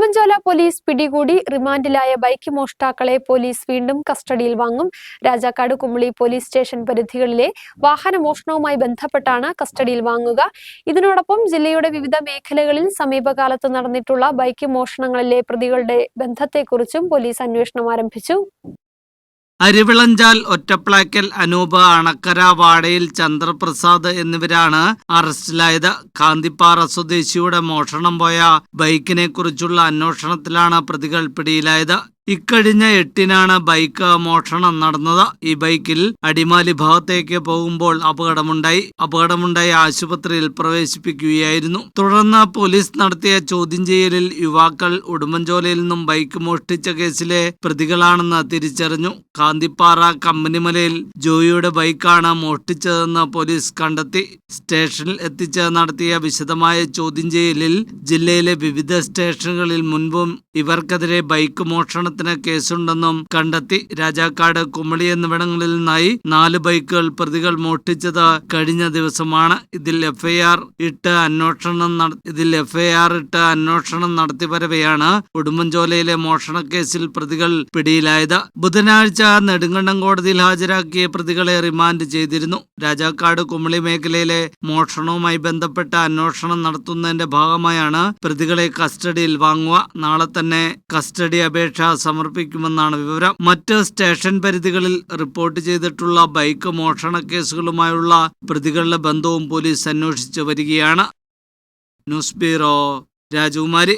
Udumbanchola police പിടികൂടി റിമാൻഡിലായ bike മോഷ്ടാക്കളെ police വീണ്ടും കസ്റ്റഡിയിൽ വാങ്ങും. രാജാക്കാട് കുമളി പോലീസ് സ്റ്റേഷൻ പരിധികളിലെ വാഹന മോഷണവുമായി ബന്ധപ്പെട്ടാണ് കസ്റ്റഡിയിൽ വാങ്ങുക. ഇതിനോടൊപ്പം ജില്ലയുടെ വിവിധ മേഖലകളിൽ സമീപകാലത്ത് നടന്നിട്ടുള്ള ബൈക്ക് മോഷണങ്ങളിലെ പ്രതികളുടെ ബന്ധത്തെക്കുറിച്ചും പോലീസ് അന്വേഷണം ആരംഭിച്ചു. അരിവിളഞ്ചാൽ ഒറ്റപ്ലാക്കൽ അനൂപ് അണക്കര വാടയിൽ ചന്ദ്രപ്രസാദ് എന്നിവരാണ് അറസ്റ്റിലായത്. കാന്തിപ്പാറ സ്വദേശിയുടെ മോഷണം പോയ ബൈക്കിനെ കുറിച്ചുള്ള അന്വേഷണത്തിലാണ് പ്രതികൾ പിടിയിലായത്. ഇക്കഴിഞ്ഞ എട്ടിനാണ് ബൈക്ക് മോഷണം നടന്നത്. ഈ ബൈക്കിൽ അടിമാലി ഭാഗത്തേക്ക് പോകുമ്പോൾ അപകടമുണ്ടായി. അപകടമുണ്ടായി ആശുപത്രിയിൽ പ്രവേശിപ്പിക്കുകയായിരുന്നു. തുടർന്ന് പോലീസ് നടത്തിയ ചോദ്യം ചെയ്യലിൽ യുവാക്കൾ ഉടുമ്പൻചോലയിൽ നിന്നും ബൈക്ക് മോഷ്ടിച്ച കേസിലെ പ്രതികളാണെന്ന് തിരിച്ചറിഞ്ഞു. കാന്തിപ്പാറ കമ്പനിമലയിൽ ജോയിയുടെ ബൈക്കാണ് മോഷ്ടിച്ചതെന്ന് പോലീസ് കണ്ടെത്തി. സ്റ്റേഷനിൽ എത്തിച്ച് നടത്തിയ വിശദമായ ചോദ്യം ചെയ്യലിൽ ജില്ലയിലെ വിവിധ സ്റ്റേഷനുകളിൽ മുൻപും ഇവർക്കെതിരെ ബൈക്ക് മോഷണത്തിന് കേസുണ്ടെന്നും കണ്ടെത്തി രാജാക്കാട് കുമളി എന്നിവിടങ്ങളിൽ നിന്നായി നാല് ബൈക്കുകൾ പ്രതികൾ മോഷ്ടിച്ചത് കഴിഞ്ഞ ദിവസമാണ്. ഇതിൽ എഫ്ഐആർ ഇട്ട് അന്വേഷണം ഇതിൽ എഫ്ഐആർ ഇട്ട് അന്വേഷണം നടത്തി വരവെയാണ് ഉടുമ്പൻചോലയിലെ മോഷണക്കേസിൽ പ്രതികൾ പിടിയിലായത്. ബുധനാഴ്ച നെടുങ്കണ്ടം കോടതിയിൽ ഹാജരാക്കിയ പ്രതികളെ റിമാൻഡ് ചെയ്തിരുന്നു. രാജാക്കാട് കുമളി മേഖലയിലെ മോഷണവുമായി ബന്ധപ്പെട്ട അന്വേഷണം നടത്തുന്നതിന്റെ ഭാഗമായാണ് പ്രതികളെ കസ്റ്റഡിയിൽ വാങ്ങുക. നാളെ തന്നെ കസ്റ്റഡി അപേക്ഷ സമർപ്പിക്കുമെന്നാണ് വിവരം. മറ്റ് സ്റ്റേഷൻ പരിധികളിൽ റിപ്പോർട്ട് ചെയ്തിട്ടുള്ള ബൈക്ക് മോഷണ കേസുകളുമായുള്ള പ്രതികളുടെ ബന്ധവും പോലീസ് അന്വേഷിച്ചു വരികയാണ്. ന്യൂസ് ബ്യൂറോ രാജകുമാരി.